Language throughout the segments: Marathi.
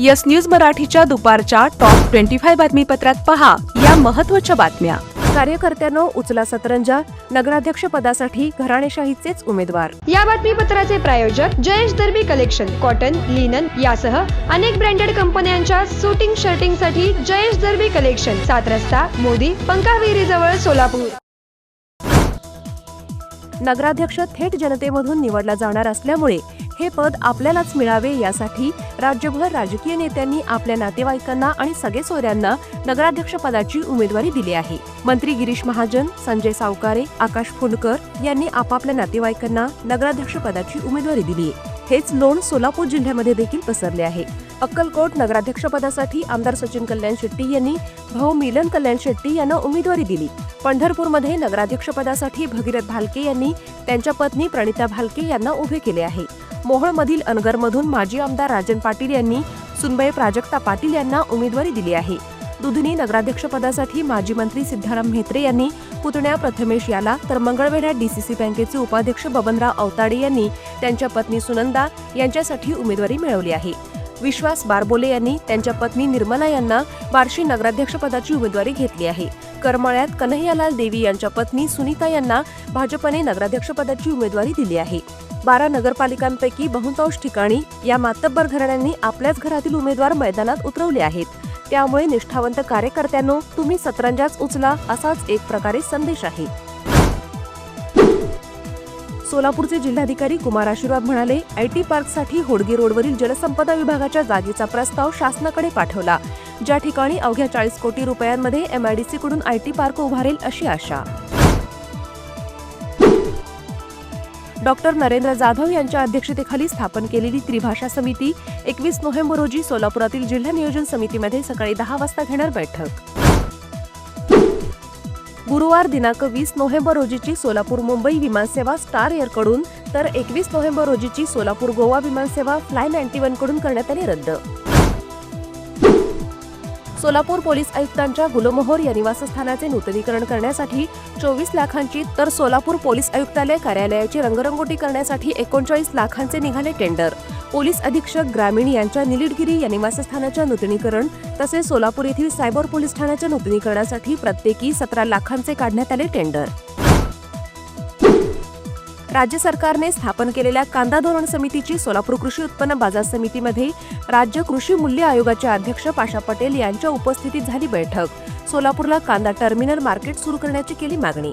यस न्यूज मराठीच्या दुपारच्या टॉप ट्वेंटी फाय बातमीपत्रात पहा या महत्त्वाच्या बातम्या. कार्यकर्त्यांनो उचला सतरंजा. नगराध्यक्ष पदासाठी घराणेशाहीचेच उमेदवार. या बातमीपत्राचे प्रायोजक Jayesh Darbi collection cotton linen यासह अनेक ब्रँडेड कंपन्यांच्या सुटिंग शर्टिंगसाठी जयेश दर्बी कलेक्शन सात रस्ता मोदी पंकाविहिरी जवळ सोलापूर. नगराध्यक्ष थेट जनतेमधून निवडला जाणार असल्यामुळे हे पद आपल्यालाच मिळावे यासाठी राज्यभर राजकीय नेत्यांनी आपल्या नातेवाईकांना आणि सगळे सोयऱ्यांना नगराध्यक्ष पदाची उमेदवारी दिली आहे. मंत्री गिरीश महाजन संजय सावकारे आकाश फुंडकर यांनी आपापल्या नातेवाईकांना नगराध्यक्ष पदाची उमेदवारी दिली आहे. हेच लोण सोलापूर जिल्ह्यामध्ये देखील पसरले आहे. अक्कलकोट नगराध्यक्ष पदासाठी आमदार सचिन कल्याण शेट्टी यांनी भाऊ मिलन कल्याण शेट्टी यांना उमेदवारी दिली. पंढरपूरमध्ये नगराध्यक्ष पदासाठी भगीरथ भालके यांनी त्यांच्या पत्नी प्रणिता भालके यांना उभे केले आहे. मोहोळमधील अनगरमधून माजी आमदार राजन पाटील यांनी सुनबाई प्राजक्ता पाटील यांना उमेदवारी दिली आहे. दुधनी नगराध्यक्षपदासाठी माजी मंत्री सिद्धाराम म्हेत्रे यांनी पुतण्या प्रथमेश याला तर मंगळवेढ्यात डीसीसी बँकेचे उपाध्यक्ष बबनराव अवताडे यांनी त्यांच्या पत्नी सुनंदा यांच्यासाठी उमेदवारी मिळवली आहे. विश्वास बारबोले यांनी त्यांच्या पत्नी निर्मला यांना बार्शी नगराध्यक्षपदाची उमेदवारी घेतली आहे. करमाळ्यात कन्हैयालाल देवी यांच्या पत्नी सुनीता यांना भाजपने नगराध्यक्षपदाची उमेदवारी दिली आहे. बारा नगरपालिकांपैकी बहुतांश ठिकाणी या मातब्बर घराण्यांनी आपल्याच घरातील उमेदवार मैदानात उतरवले आहेत. त्यामुळे निष्ठावंत कार्यकर्त्यांनो तुम्ही सतरंजाच उचला असाच एक प्रकारे संदेश आहे. सोलापूरचे जिल्हाधिकारी कुमार आशीर्वाद म्हणाले आयटी पार्कसाठी होडगे रोडवरील जलसंपदा विभागाच्या जागेचा प्रस्ताव शासनाकडे पाठवला. ज्या ठिकाणी अवघ्या चाळीस कोटी रुपयांमध्ये एमआयडीसीकडून आयटी पार्क उभारेल अशी आशा. डॉक्टर नरेंद्र जाधव यांच्या अध्यक्षतेखाली स्थापन केलेली त्रिभाषा समिती एकवीस नोव्हेंबर रोजी सोलापुरातील जिल्हा नियोजन समितीमध्ये सकाळी दहा वाजता घेणार बैठक. गुरुवार दिनांक वीस नोव्हेंबर रोजीची सोलापूर मुंबई विमानसेवा स्टार एअरकडून तर एकवीस नोव्हेंबर रोजीची सोलापूर गोवा विमानसेवा फ्लाय नाईन्टी वनकडून करण्यात आली रद्द. सोलापूर पोलीस आयुक्तांच्या गुलमोहोर या निवासस्थानाचे नूतनीकरण करण्यासाठी चोवीस लाखांची तर सोलापूर पोलीस आयुक्तालय कार्यालयाची रंगरंगोटी करण्यासाठी एकोणचाळीस लाखांचे निघाले टेंडर. पोलीस अधीक्षक ग्रामीण यांच्या निलीडगिरी या निवासस्थानाच्या नूतनीकरण तसेच सोलापूर येथील सायबर पोलीस ठाण्याच्या नूतनीकरणासाठी प्रत्येकी सतरा लाखांचे काढण्यात आले टेंडर. राज्य सरकारने स्थापन केलेल्या कांदा धोरण समितीची सोलापूर कृषी उत्पन्न बाजार समितीमध्ये राज्य कृषी मूल्य आयोगाचे अध्यक्ष पाशा पटेल यांच्या उपस्थितीत झाली बैठक. सोलापूरला कांदा टर्मिनल मार्केट सुरू करण्याची केली मागणी.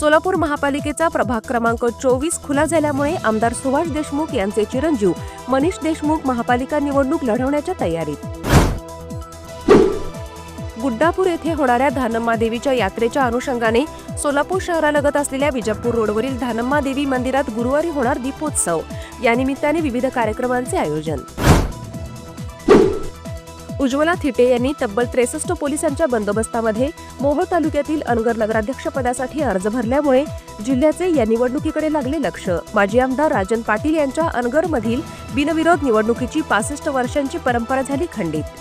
सोलापूर महापालिकेचा प्रभाग क्रमांक चोवीस खुला झाल्यामुळे आमदार सुभाष देशमुख यांचे चिरंजीव मनीष देशमुख महापालिका निवडणूक लढवण्याच्या तयारीत. गुड्डापूर येथे होणाऱ्या धानम्मा देवीच्या यात्रेच्या अनुषंगाने सोलापूर शहरालगत असलेल्या विजापूर रोडवरील धानम्मा देवी मंदिरात गुरुवारी होणार दीपोत्सव. यानिमित्ताने विविध कार्यक्रमांचे आयोजन. उज्ज्वला थिटे यांनी तब्बल त्रेसष्ट पोलिसांच्या बंदोबस्तामध्ये मोहोळ तालुक्यातील अनगर नगराध्यक्षपदासाठी अर्ज भरल्यामुळे जिल्ह्याचे या निवडणुकीकडे लागले लक्ष. माजी आमदार राजन पाटील यांच्या अनगरमधील बिनविरोध निवडणुकीची पासष्ट वर्षांची परंपरा झाली खंडित.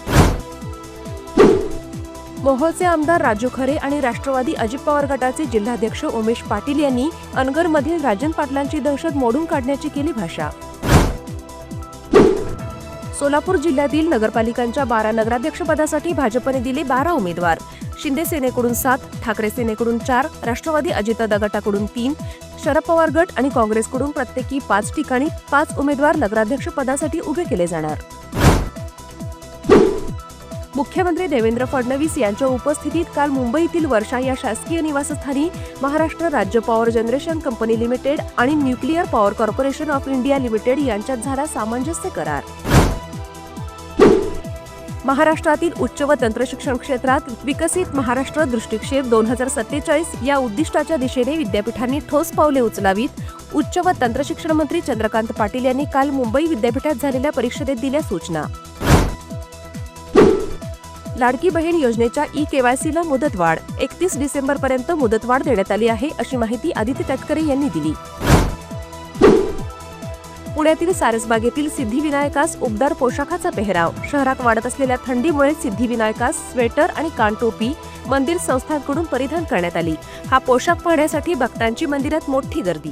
मोहोळचे आमदार राजू खरे आणि राष्ट्रवादी अजित पवार गटाचे जिल्हाध्यक्ष उमेश पाटील यांनी अनगरमधील राजन पाटलांची दहशत मोडून काढण्याची केली भाषा. सोलापूर जिल्ह्यातील नगरपालिकांच्या बारा नगराध्यक्षपदासाठी भाजपने दिले बारा उमेदवार. शिंदे सेनेकडून सात ठाकरे सेनेकडून चार राष्ट्रवादी अजितदादा गटाकडून तीन शरद पवार गट आणि काँग्रेसकडून प्रत्येकी पाच ठिकाणी पाच उमेदवार नगराध्यक्षपदासाठी उभे केले जाणार. मुख्यमंत्री देवेंद्र फडणवीस यांच्या उपस्थितीत काल मुंबईतील वर्षा या शासकीय निवासस्थानी महाराष्ट्र राज्य पॉवर जनरेशन कंपनी लिमिटेड आणि nuclear power corporation of India limited यांच्यात झाला सामंजस्य करार. महाराष्ट्रातील उच्च व तंत्रशिक्षण क्षेत्रात विकसित महाराष्ट्र दृष्टिक्षेप दोन हजार सत्तेचाळीस या उद्दिष्टाच्या दिशेने विद्यापीठांनी ठोस पावले उचलावीत. उच्च व तंत्रशिक्षण मंत्री चंद्रकांत पाटील यांनी काल मुंबई विद्यापीठात झालेल्या परिषदेत दिल्या सूचना. लाडकी बहीण योजनेच्या ई केवायसीला मुदतवाढ. एकतीस डिसेंबर पर्यंत मुदतवाढ देण्यात आली आहे अशी माहिती आदित्य तटकरे यांनी दिली. पुण्यातील सारसबागेतील सिद्धिविनायकास उबदार पोशाखाचा पेहराव. शहरात वाढत असलेल्या थंडीमुळे सिद्धिविनायकास स्वेटर आणि कानटोपी मंदिर संस्थांकडून परिधान करण्यात आली. हा पोशाख पाहण्यासाठी भक्तांची मंदिरात मोठी गर्दी.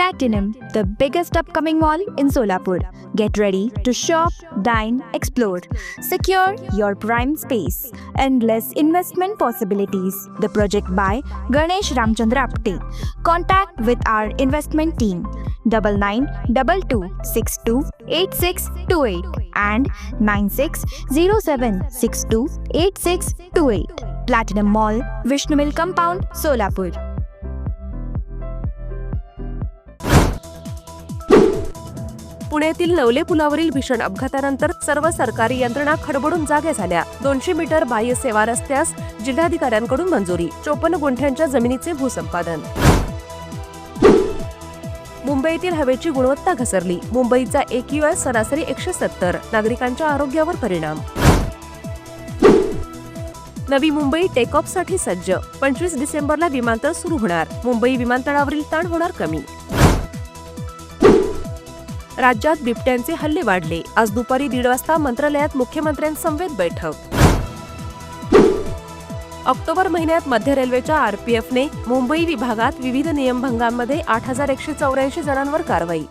Platinum, the biggest upcoming mall in Solapur. Get ready to shop, dine, explore. Secure your prime space. Endless investment possibilities. The project by Ganesh Ramchandra Apte. Contact with our investment team double nine double two six two eight six two eight and nine six zero seven six two eight six two eight. Platinum Mall, Vishnu Mill Compound, Solapur. पुण्यातील नवले पुलावरील भीषण अपघातानंतर सर्व सरकारी यंत्रणा खडबडून जाग्या झाल्या. दोनशे मीटर बाह्य सेवा रस्त्यास जिल्हाधिकाऱ्यांकडून मंजुरी चोपन्न गुंठ्यांच्या जमिनीचे भूसंपादन. मुंबईतील हवेची गुणवत्ता घसरली. मुंबईचा एक युएस सरासरी एकशे सत्तर नागरिकांच्या आरोग्यावर परिणाम. नवी मुंबई टेकऑफसाठी सज्ज. पंचवीस डिसेंबरला विमानतळ सुरू होणार. मुंबई विमानतळावरील ताण होणार कमी. राज्यात बिबट्यांचे हल्ले वाढले. आज दुपारी दीड वाजता मंत्रालयात मुख्यमंत्र्यांसमवेत बैठक. ऑक्टोबर महिन्यात मध्य रेल्वेच्या आरपीएफने मुंबई विभागात विविध नियमभंगांमध्ये आठ हजार एकशे चौऱ्याऐंशी जणांवर कारवाई.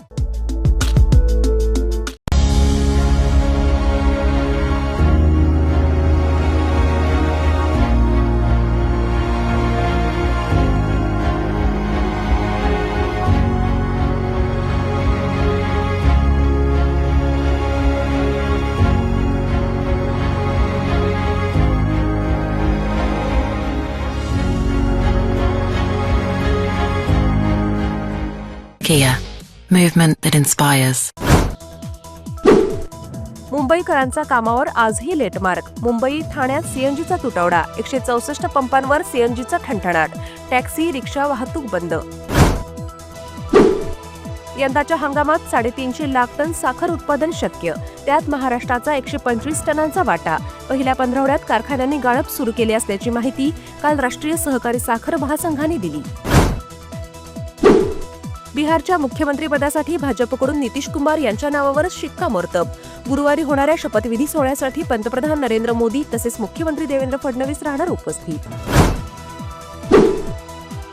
Kia, movement that inspires. मुंबईकरांचा कामावर आजही लेटमार्क. मुंबई ठाण्यात सीएनजीचा तुटवडा. एकशे चौसष्ट पंपांवर सीएनजीचा ठणठणाट. टॅक्सी रिक्षा वाहतूक बंद. यंदाच्या हंगामात साडेतीनशे लाख टन साखर उत्पादन शक्य. त्यात महाराष्ट्राचा एकशे पंचवीस टनांचा वाटा. पहिल्या पंधरवड्यात कारखान्यांनी गाळप सुरू केले असल्याची माहिती काल राष्ट्रीय सहकारी साखर महासंघाने दिली. बिहारच्या मुख्यमंत्रीपदासाठी भाजपकडून नितीश कुमार यांच्या नावावरच शिक्कामोर्तब. गुरुवारी होणाऱ्या शपथविधी सोहळ्यासाठी पंतप्रधान नरेंद्र मोदी तसेच मुख्यमंत्री देवेंद्र फडणवीस राहणार उपस्थित.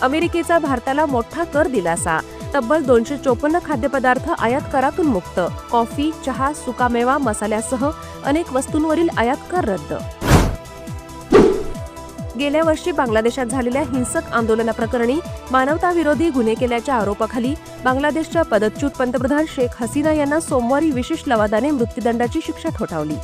अमेरिकेचा भारताला मोठा कर दिलासा. तब्बल दोनशे चोपन्न खाद्यपदार्थ आयात करातून मुक्त. कॉफी चहा सुकामेवा मसाल्यासह अनेक वस्तूंवरील आयात कर रद्द. गेल्या वर्षी बांगलादेशात झालेल्या हिंसक आंदोलनाप्रकरणी मानवताविरोधी गुन्हे केल्याच्या आरोपाखाली बांगलादेशच्या पदच्युत पंतप्रधान शेख हसीना यांना सोमवारी विशेष लवादाने मृत्यूदंडाची शिक्षा ठोठावली.